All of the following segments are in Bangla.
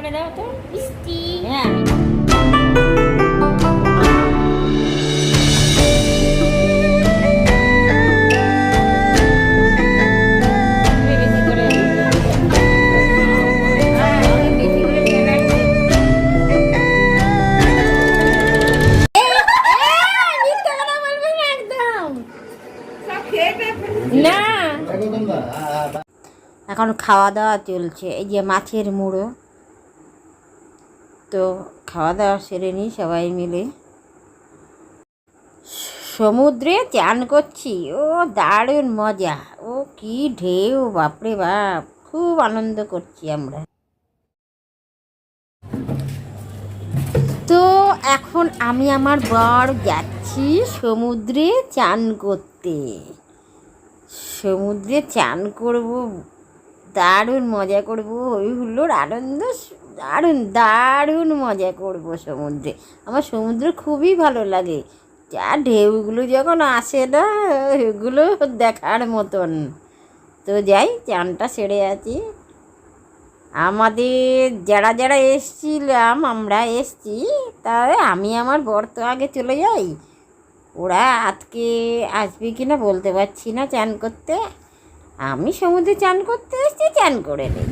করে দাও তো। মিষ্টি। হ্যাঁ। হ্যাঁ, এখন খাওয়া দাওয়া চলছে। এই যে মাছের মুড়ো। তো খাওয়া দাওয়া সেরে নিই সবাই মিলে। সমুদ্রে চান করছি। ও দারুণ মজা। ও কি ঢেউ, বাপরে বাপ! খুব আনন্দ করছি আমরা। তো এখন আমি আমার বর যাচ্ছি সমুদ্রে চান করতে। সমুদ্রে চান করব, দারুণ মজা করব ওই হুল্লোর আনন্দ দারুণ দারুণ মজা করব সমুদ্রে। আমার সমুদ্র খুবই ভালো লাগে। যা ঢেউগুলো যখন আসে না, এগুলো দেখার মতন। তো যাই, চানটা সেরে আছি। আমাদের যারা যারা এসছিলাম, আমরা এসছি। তাহলে আমি আমার বর তো আগে চলে যাই। ওরা আজকে আসবে কি না বলতে পারছি না চান করতে। আমি সমুদ্রে চান করতে এসছি, চান করে নেই।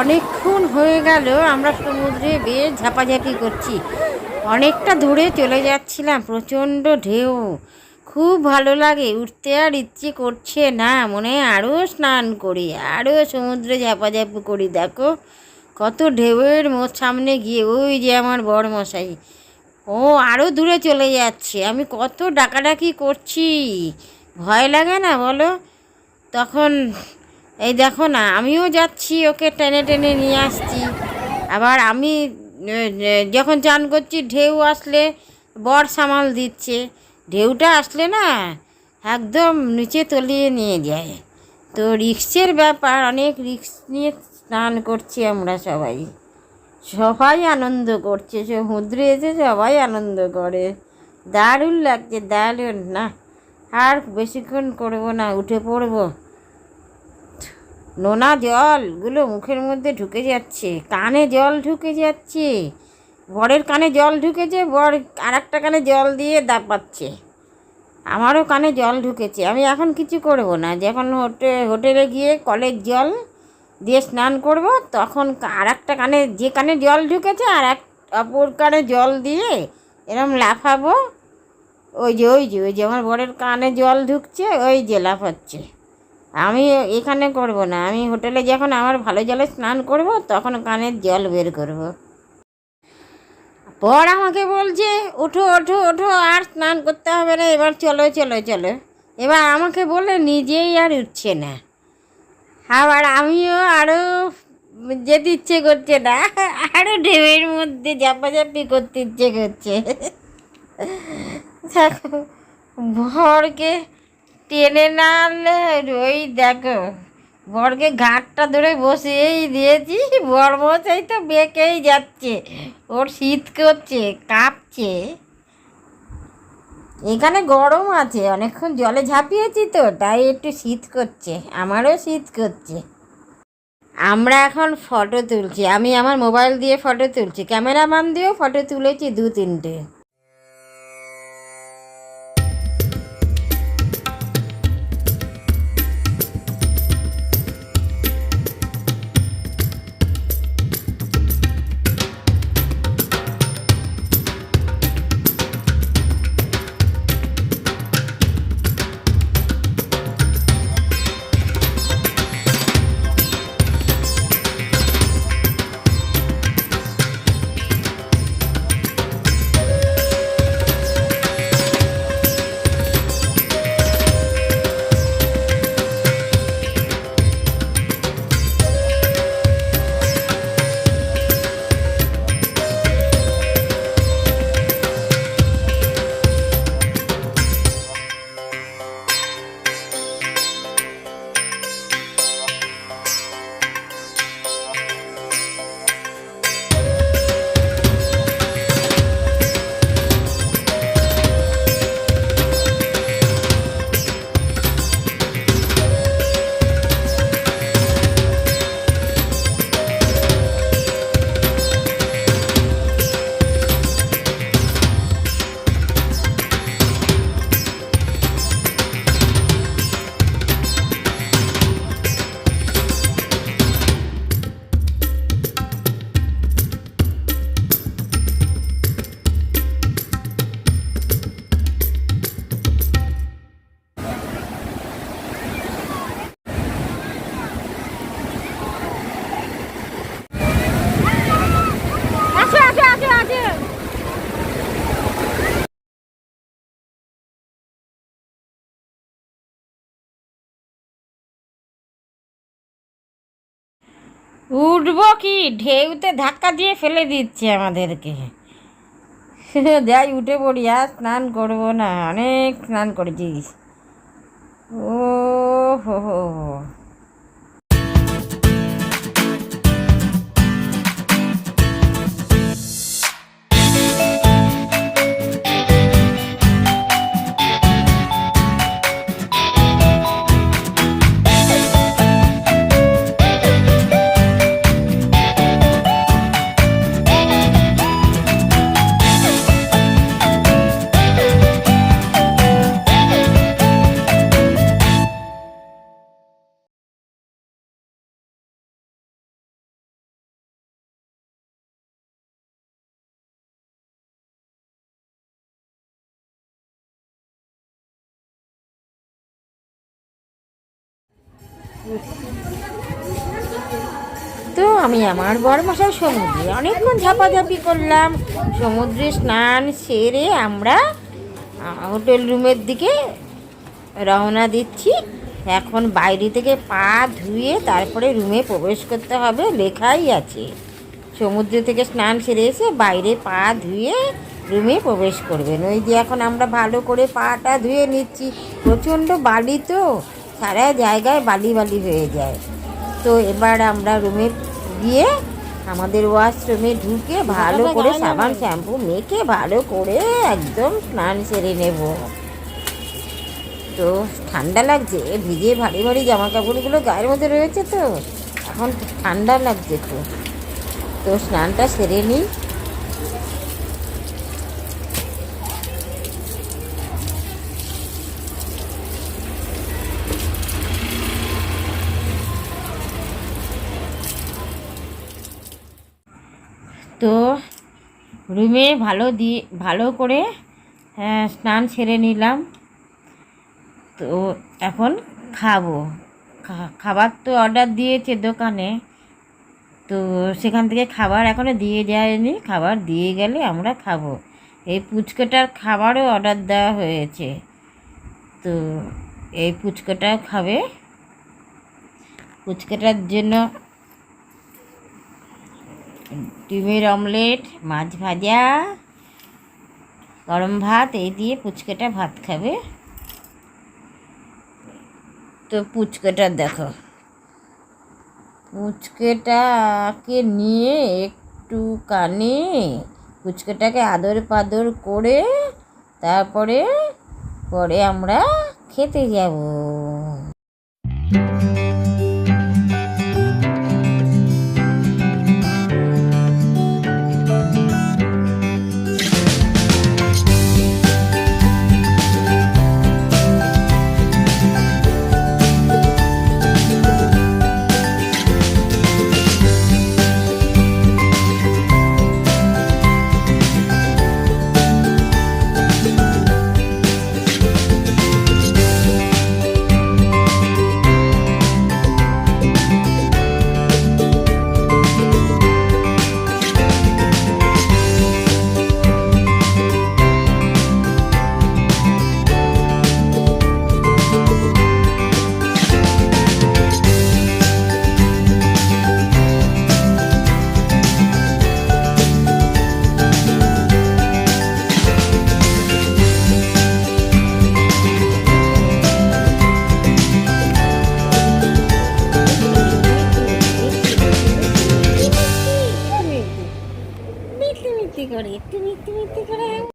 অনেকক্ষণ হয়ে গেল, আমরা সমুদ্রে বেশ ঝাপাঝাপি করছি। অনেকটা দূরে চলে যাচ্ছিলাম, প্রচণ্ড ঢেউ। খুব ভালো লাগে, উঠতে আর ইচ্ছে করছে না, মনে আরও স্নান করি আরও সমুদ্রে ঝাপাঝাপি করি, দেখো। কত ঢেউয়ের সামনে গিয়ে, ওই যে আমার বড় মশাই ও আরও দূরে চলে যাচ্ছে, আমি কত ডাকাডাকি করছি। ভয় লাগে না বলো? তখন এই দেখো না, আমিও যাচ্ছি, ওকে টেনে টেনে নিয়ে আসছি। আবার আমি যখন চান করছি, ঢেউ আসলে বর সামাল দিচ্ছে। ঢেউটা আসলে না, একদম নিচে তলিয়ে নিয়ে যায়। তো রিক্সের ব্যাপার, অনেক রিক্স নিয়ে স্নান করছি আমরা সবাই। সবাই আনন্দ করছে, সমুদ্রে এসে সবাই আনন্দ করে। দারুণ লাগছে, দারুণ না। আর বেশিক্ষণ করব না, উঠে পড়ব। নোনা জলগুলো মুখের মধ্যে ঢুকে যাচ্ছে, কানে জল ঢুকে যাচ্ছে, বরের কানে জল ঢুকেছে, বর আর একটা কানে জল দিয়ে দাপাচ্ছে। আমারও কানে জল ঢুকেছে, আমি এখন কিছু করব না, যখন হোটে, হোটেলে গিয়ে কলের জল দিয়ে স্নান করব, তখন আর একটা কানে, যে কানে জল ঢুকেছে আর এক, অপর কানে জল দিয়ে এরম লাফাবো, ওই যে ওই যে ওই যে, আমার বরের কানে জল ঢুকছে, ওই যে লাফাচ্ছে। আমি এখানে করব না। আমি হোটেলে যখন আমার ভালো জলে স্নান করব, তখন কানের জল বের করব। পর আমাকে বলছে, ওঠো ওঠো ওঠো, আর স্নান করতে হবে না। এবার চলো চলো চলো। এবার আমাকে বলে, নিজেই আর উঠছে না। আবার আমিও আরও যেতে ইচ্ছে করছে না আরও ঢেউয়ের মধ্যে ঝাপাঝাপি করতে ইচ্ছে করছে। ভরকে টেনে না ওই দেখো, বরকে ঘাটটা ধরে বসেই দিয়েছি বর মশাই তো বেঁকেই যাচ্ছে, ওর শীত করছে, কাঁপছে। এখানে গরম আছে, অনেকক্ষণ জলে ঝাঁপিয়েছি তো, তাই একটু শীত করছে, আমারও শীত করছে। আমরা এখন ফটো তুলছি, আমি আমার মোবাইল দিয়ে ফটো তুলছি ক্যামেরাম্যান দিয়েও ফটো তুলেছি দু তিনটে উঠবো কি? ঢেউতে ধাক্কা দিয়ে ফেলে দিচ্ছে আমাদেরকে। যাই, উঠে পড়ি, আর স্নান করব না। অনেক স্নান করেছিস ও হো হো আমি আমার বড় মশাই সমুদ্রে অনেকক্ষণ ঝাপাঝাপি করলাম। সমুদ্রে স্নান সেরে আমরা হোটেল রুমের দিকে রওনা দিচ্ছি। এখন বাইরে থেকে পা ধুয়ে তারপরে রুমে প্রবেশ করতে হবে লেখাই আছে। সমুদ্র থেকে স্নান সেরে এসে বাইরে পা ধুয়ে রুমে প্রবেশ করবেন। ওই যে এখন আমরা ভালো করে পাটা ধুয়ে নিচ্ছি। প্রচণ্ড বালি তো, সারা জায়গায় বালি বালি হয়ে যায়। তো এবার আমরা রুমে গিয়ে আমাদের ওয়াশরুমে ঢুকে ভালো করে সাবান শ্যাম্পু মেখে ভালো করে একদম স্নান সেরে নেব। তো ঠান্ডা লাগছে ভিজে ভারী ভারী জামা কাপড়গুলো গায়ের মধ্যে রয়েছে তো এখন ঠান্ডা লাগছে তো। তো স্নানটা সেরে নিই। রুমে ভালো দিয়ে ভালো করে হ্যাঁ, স্নান সেরে নিলাম। তো এখন খাব। খাবার তো অর্ডার দিয়েছে দোকানে। তো সেখান থেকে খাবার এখনও দিয়ে যায়নি। খাবার দিয়ে গেলে আমরা খাব। এই পুচকোটার খাবারও অর্ডার দেওয়া হয়েছে। তো এই পুচকোটাও খাবে। পুচকোটার জন্য ডিমের অমলেট, মাছ ভাজা, গরম ভাত, এই দিয়ে পুচকেটা ভাত খাবে। তো পুচকেটা দেখো। পুচকেটাকে নিয়ে একটু কানে পুচকেটাকে আদর পাদর করে তারপরে, পরে আমরা খেতে যাব। মিথ্যে মিথ্যে করে একটু মিথ্যে মিথ্যে করে মিথ্যে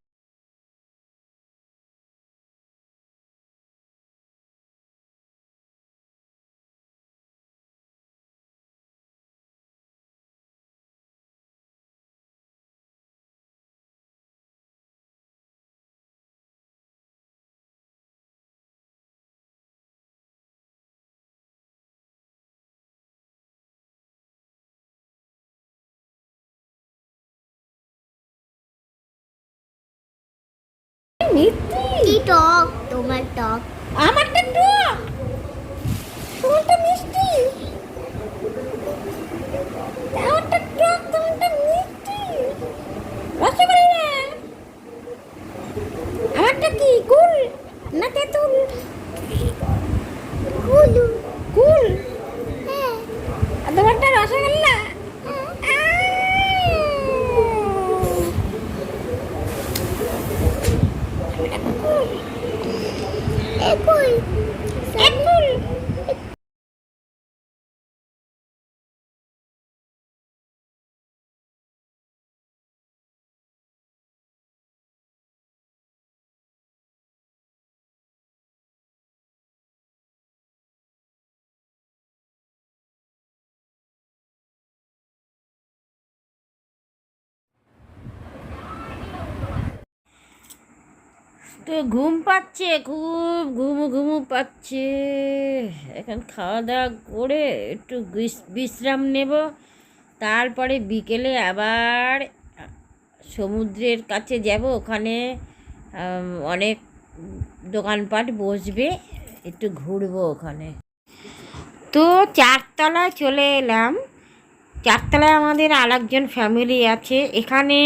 কি টক? তোমার টক আমারটা টক তোমারটা মিষ্টি আমারটা টক তোমারটা মিষ্টি রসগোল্লা আমারটা কি কুল না তেঁতুল কুলু কুল হ্যাঁ আর তোমারটা রসগোল্লা একই কুল তো ঘুম পাচ্ছে, খুব ঘুমু ঘুমু পাচ্ছে। এখন খাওয়া দাওয়া করে একটু বিশ্রাম নেব। তারপরে বিকেলে আবার সমুদ্রের কাছে যাব। ওখানে অনেক দোকানপাট বসবে, একটু ঘুরবো ওখানে। তো চারতলায় চলে এলাম। চারতলায় আমাদের আরেকজন ফ্যামিলি আছে। এখানে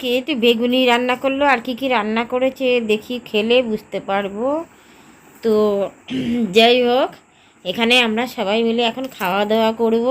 কি একটু বেগুনি রান্না করল আর কি কি রান্না করেছে দেখি খেলে বুঝতে পারব। তো, যাই হোক, এখানে আমরা সবাই মিলে এখন খাওয়া দাওয়া করব।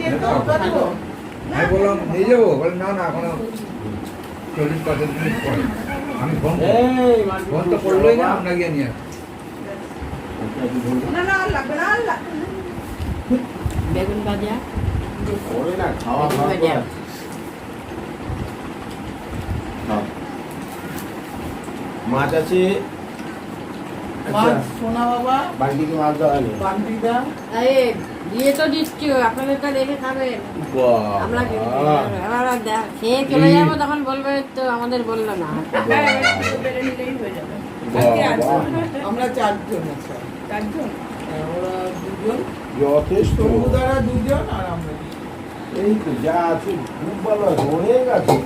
যেত তখন তো আমি বললাম, নিয়ে যাব? বলে, না না, এখনও চল্লিশ পঁয়তাল্লিশ মিনিট পরে। আমি ফোন ফোন তো করলোই না আমরা গিয়ে নিয়ে না না লাগবে না আর লাগবে না। বেগুন ভাজা। ওরে না খাওয়া খাওয়া মাছ আছে? মাছ সোনা বাবা। বাকি মাছ দেওয়া বান্ডিদা দিয়ে তো দিচ্ছি আপনাদের তো রেখে খাবেন আমরা এবার খেয়ে চলে যাব তখন বলবে তো আমাদের বলল না। হয়ে আমরা চারজন চারজন? হ্যাঁ, ওরা দুজন। যথেষ্ট। তরুদারা দুজন আর আমরা। এই তো যা আছে খুব ভালো অনেক আছে।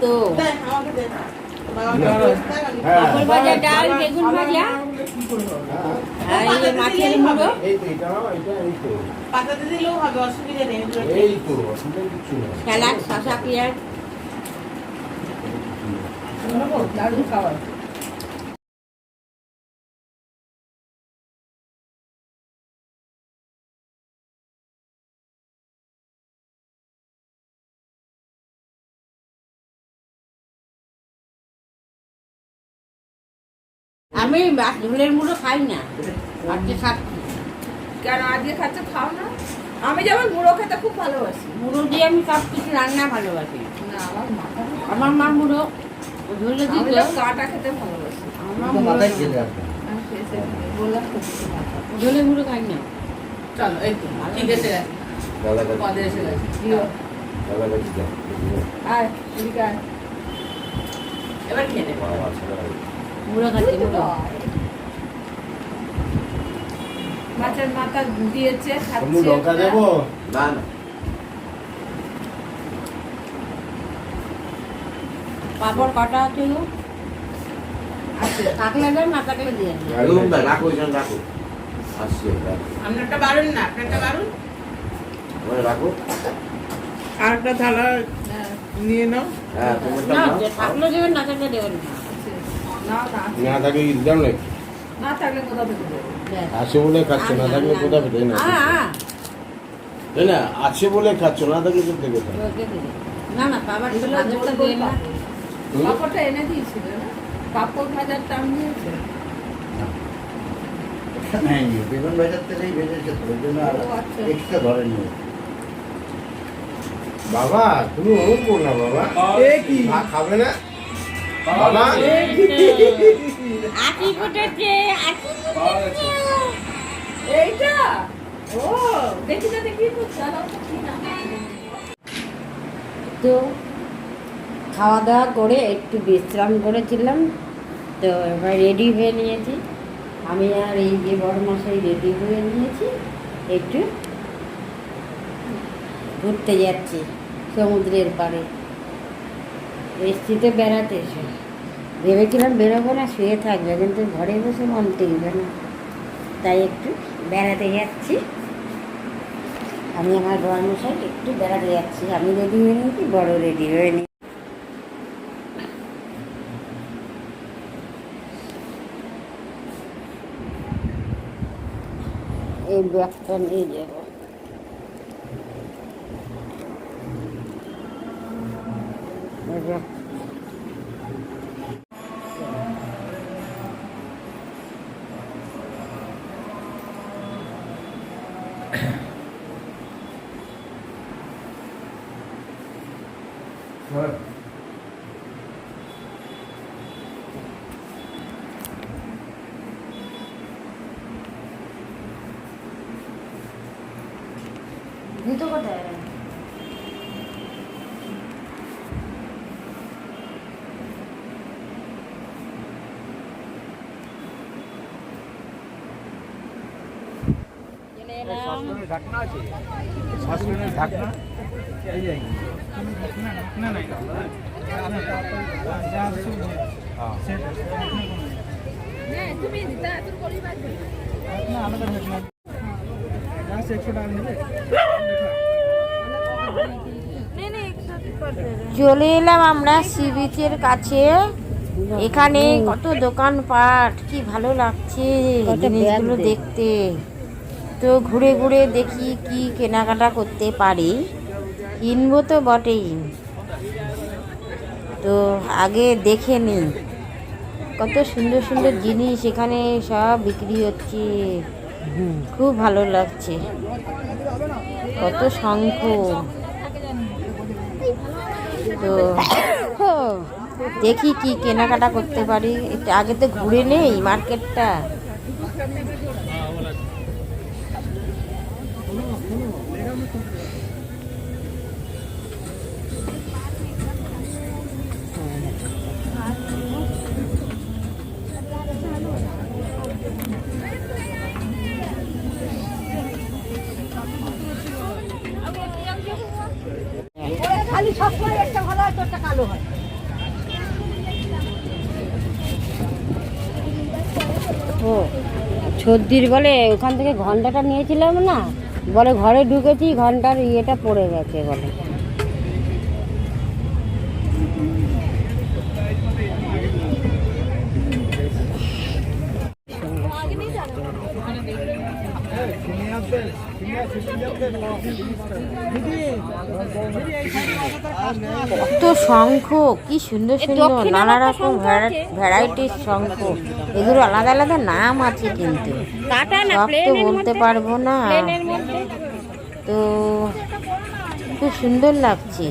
তো। আমাকে হ্যাঁ। দেখ, হ্যাঁ। পটল ভাজা ডাল বেগুন ভাজা? হ্যাঁ, আর এই মাছের মুড়ো পাতাতে দিলেও হবে অসুবিধা নেই স্যালাড শশা পেঁয়াজ দারুণ খাবার আমি ঝোলের মুড়ো খাই না। আজকে খাচ্ছি। কেন আজকে খাচ্ছে? খাও না। আমি যেমন মুড়ো খেতে খুব ভালোবাসি। মুড়ো দিয়ে আমি সব কিছু রান্না ভালোবাসি। না আমার মা মুড়ো দিত তো কাটা খেতে ভালোবাসি। আমার তো মুড়ো মাথায় খেলে বললাম খাই না। চলো এই তো ঠিক গেছে পদে এসে গেছে। আয় এদিকে এবার খেয়ে নেব মুড়ো খাচ্ছি মুড়ো। মাছের মাথা দিয়েছে তুমি খাচ্ছে। লঙ্কা দেবো? না না। পাপড় কাটা আছে গো আছে। কাকলে দেয় না কাকলে দিয়ে দিই। একদম না রাখো এখানে রাখো। আসছে আপনারটা বারুন না আপনারটা বারুন ওখানে রাখো। আর একটা থালা নিয়ে নাও। হ্যাঁ তোমারটা না থাকলে দেবেন না থাকলে দেবেন না। না না না থাকলে কি দিতাম না? না থাকলে কোথা থেকে আছে বলে খাচ্ছ না থাকলে কোথা পেতে না তাই না আছে বলে খাচ্ছ না থাকলে কোথা পেতে না না। পাপড়টা এনে দিয়েছিল না? পাপড় ভাজার দাম নিয়েছে। হ্যাঁ বেগুন বাজার থেকেই ভেজেছে তো ওই জন্য আর আচ্ছা। এক্সট্রা ধরেনি বাবা তুমি অমুক করো না বাবা। খাবে না? বাবা। আটি ফুটেছে এইটা? ও দেখি না দেখি তো তো তো খাওয়া দাওয়া করে একটু বিশ্রাম করেছিলাম তো এবার রেডি হয়ে নিয়েছি। আমি আর এই যে বড় মশাই রেডি হয়ে নিয়েছি একটু ঘুরতে যাচ্ছি সমুদ্রের পাড়ে। এসছি তো বেড়াতে এসে। ভেবেছিলাম বেরোবো না, শুয়ে থাকবে, কিন্তু ঘরে বসে মন টিকবে না। তাই একটু বেড়াতে যাচ্ছি। আমি আমার বড় মশাই একটু বেড়াতে যাচ্ছি। আমি রেডি হয়ে নিয়েছি, বড় রেডি হয়ে নি এই ব্যাগটা নিয়ে যাব। এই ব্যাগ জুতো কোথায় চলে এলাম ঢাকনা আছে? সসপ্যানের ঢাকনা? চলে এলাম আমরা সি বিচের কাছে। এখানে কত দোকানপাট কি ভালো লাগছে জিনিসগুলো দেখতে। তো ঘুরে ঘুরে দেখি কি কেনাকাটা করতে পারি। কিনবো তো বটেই। তো আগে দেখে নিই কত সুন্দর সুন্দর জিনিস এখানে সব বিক্রি হচ্ছে। খুব ভালো লাগছে। কত শঙ্খ। তো দেখি কি কেনাকাটা করতে পারি। আগে তো ঘুরে নেই মার্কেটটা। সর্দির বলে ওখান থেকে ঘন্টাটা নিয়েছিলাম না, বলে ঘরে ঢুকেছি, ঘণ্টার ইয়েটা পড়ে গেছে বলে কত শঙ্খ কি সুন্দর সুন্দর নানা রকম ভ্যারাইটির শঙ্খ। এগুলো আলাদা আলাদা নাম আছে কিন্তু। সব তো বলতে পারব না। তো খুব সুন্দর লাগছে।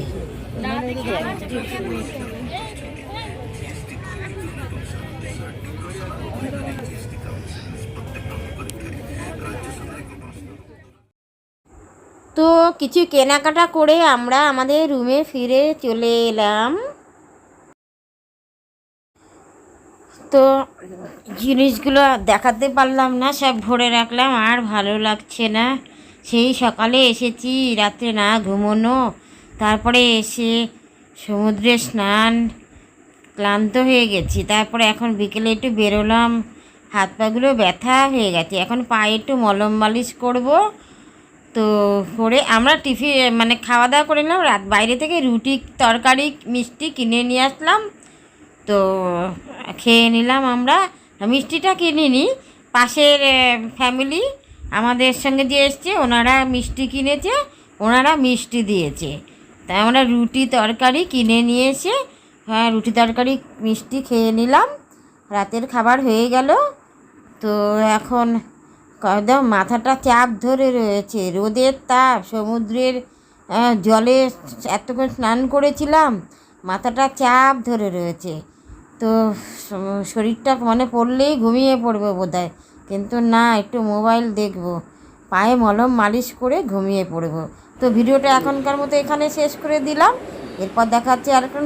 তো কিছু কেনাকাটা করে আমরা আমাদের রুমে ফিরে চলে এলাম। তো জিনিসগুলো দেখাতে পারলাম না, সব ভরে রাখলাম, আর ভালো লাগছে না। সেই সকালে এসেছি রাত্রে না ঘুমোনো। তারপরে এসে সমুদ্রে স্নান, ক্লান্ত হয়ে গেছি। তারপরে এখন বিকেলে একটু বেরোলাম হাত পাগুলো ব্যথা হয়ে গেছে। এখন পায়ে একটু মলম মালিশ করব তো করে আমরা টিফিন মানে খাওয়া দাওয়া করে নিলাম। রাত বাইরে থেকে রুটি, তরকারি, মিষ্টি কিনে নিয়ে আসলাম। তো খেয়ে নিলাম আমরা। মিষ্টিটা কিনিনি। পাশের ফ্যামিলি আমাদের সঙ্গে যে এসছে, ওনারা মিষ্টি কিনেছে, ওনারা মিষ্টি দিয়েছে। তাই আমরা রুটি, তরকারি কিনে নিয়ে এসে হ্যাঁ রুটি, তরকারি, মিষ্টি খেয়ে নিলাম। রাতের খাবার হয়ে গেল। তো এখন একদম মাথাটা চাপ ধরে রয়েছে। রোদের তাপ সমুদ্রের জলে এতক্ষণ স্নান করেছিলাম, মাথাটা চাপ ধরে রয়েছে। তো শরীরটা মনে পড়লেই ঘুমিয়ে পড়বে বোধহয়। কিন্তু না, একটু মোবাইল দেখব। পায়ে মলম মালিশ করে ঘুমিয়ে পড়ব। তো ভিডিওটা এখনকার মতো এখানে শেষ করে দিলাম। এরপর দেখাচ্ছে আর একটা